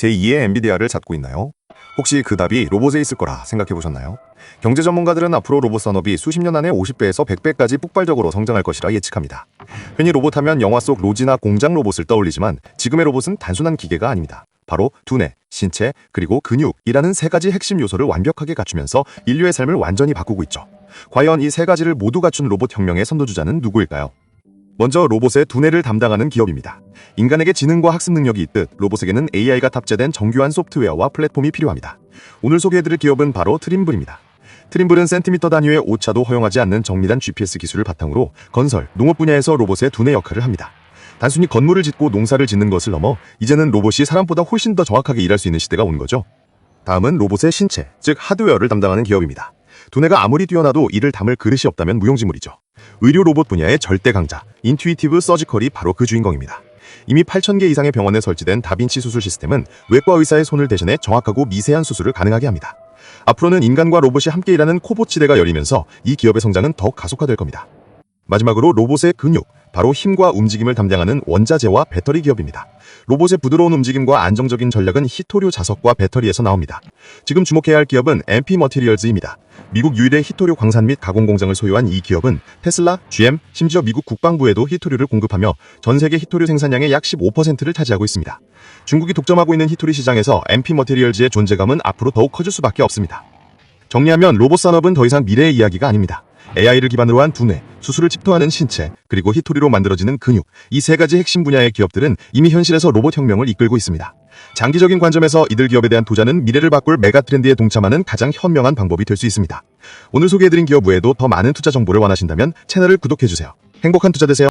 제2의 엔비디아를 찾고 있나요? 혹시 그 답이 로봇에 있을 거라 생각해 보셨나요? 경제 전문가들은 앞으로 로봇 산업이 수십 년 안에 50배에서 100배까지 폭발적으로 성장할 것이라 예측합니다. 흔히 로봇 하면 영화 속 로지나 공장 로봇을 떠올리지만 지금의 로봇은 단순한 기계가 아닙니다. 바로 두뇌, 신체, 그리고 근육이라는 세 가지 핵심 요소를 완벽하게 갖추면서 인류의 삶을 완전히 바꾸고 있죠. 과연 이 세 가지를 모두 갖춘 로봇 혁명의 선도주자는 누구일까요? 먼저 로봇의 두뇌를 담당하는 기업입니다. 인간에게 지능과 학습 능력이 있듯 로봇에게는 AI가 탑재된 정교한 소프트웨어와 플랫폼이 필요합니다. 오늘 소개해드릴 기업은 바로 트림블입니다. 트림블은 센티미터 단위의 오차도 허용하지 않는 정밀한 GPS 기술을 바탕으로 건설, 농업 분야에서 로봇의 두뇌 역할을 합니다. 단순히 건물을 짓고 농사를 짓는 것을 넘어 이제는 로봇이 사람보다 훨씬 더 정확하게 일할 수 있는 시대가 온 거죠. 다음은 로봇의 신체, 즉 하드웨어를 담당하는 기업입니다. 두뇌가 아무리 뛰어나도 이를 담을 그릇이 없다면 무용지물이죠. 의료 로봇 분야의 절대 강자, 인투이티브 서지컬이 바로 그 주인공입니다. 이미 8,000개 이상의 병원에 설치된 다빈치 수술 시스템은 외과 의사의 손을 대신해 정확하고 미세한 수술을 가능하게 합니다. 앞으로는 인간과 로봇이 함께 일하는 코봇 시대가 열리면서 이 기업의 성장은 더욱 가속화될 겁니다. 마지막으로 로봇의 근육, 바로 힘과 움직임을 담당하는 원자재와 배터리 기업입니다. 로봇의 부드러운 움직임과 안정적인 전력은 히토류 자석과 배터리에서 나옵니다. 지금 주목해야 할 기업은 MP 머티리얼즈입니다. 미국 유일의 히토류 광산 및 가공 공장을 소유한 이 기업은 테슬라, GM, 심지어 미국 국방부에도 히토류를 공급하며 전 세계 히토류 생산량의 약 15%를 차지하고 있습니다. 중국이 독점하고 있는 히토리 시장에서 MP 머티리얼즈의 존재감은 앞으로 더욱 커질 수밖에 없습니다. 정리하면 로봇 산업은 더 이상 미래의 이야기가 아닙니다. AI를 기반으로 한 두뇌, 수술을 집도하는 신체, 그리고 히토리로 만들어지는 근육, 이 세 가지 핵심 분야의 기업들은 이미 현실에서 로봇 혁명을 이끌고 있습니다. 장기적인 관점에서 이들 기업에 대한 투자는 미래를 바꿀 메가 트렌드에 동참하는 가장 현명한 방법이 될 수 있습니다. 오늘 소개해드린 기업 외에도 더 많은 투자 정보를 원하신다면 채널을 구독해주세요. 행복한 투자 되세요.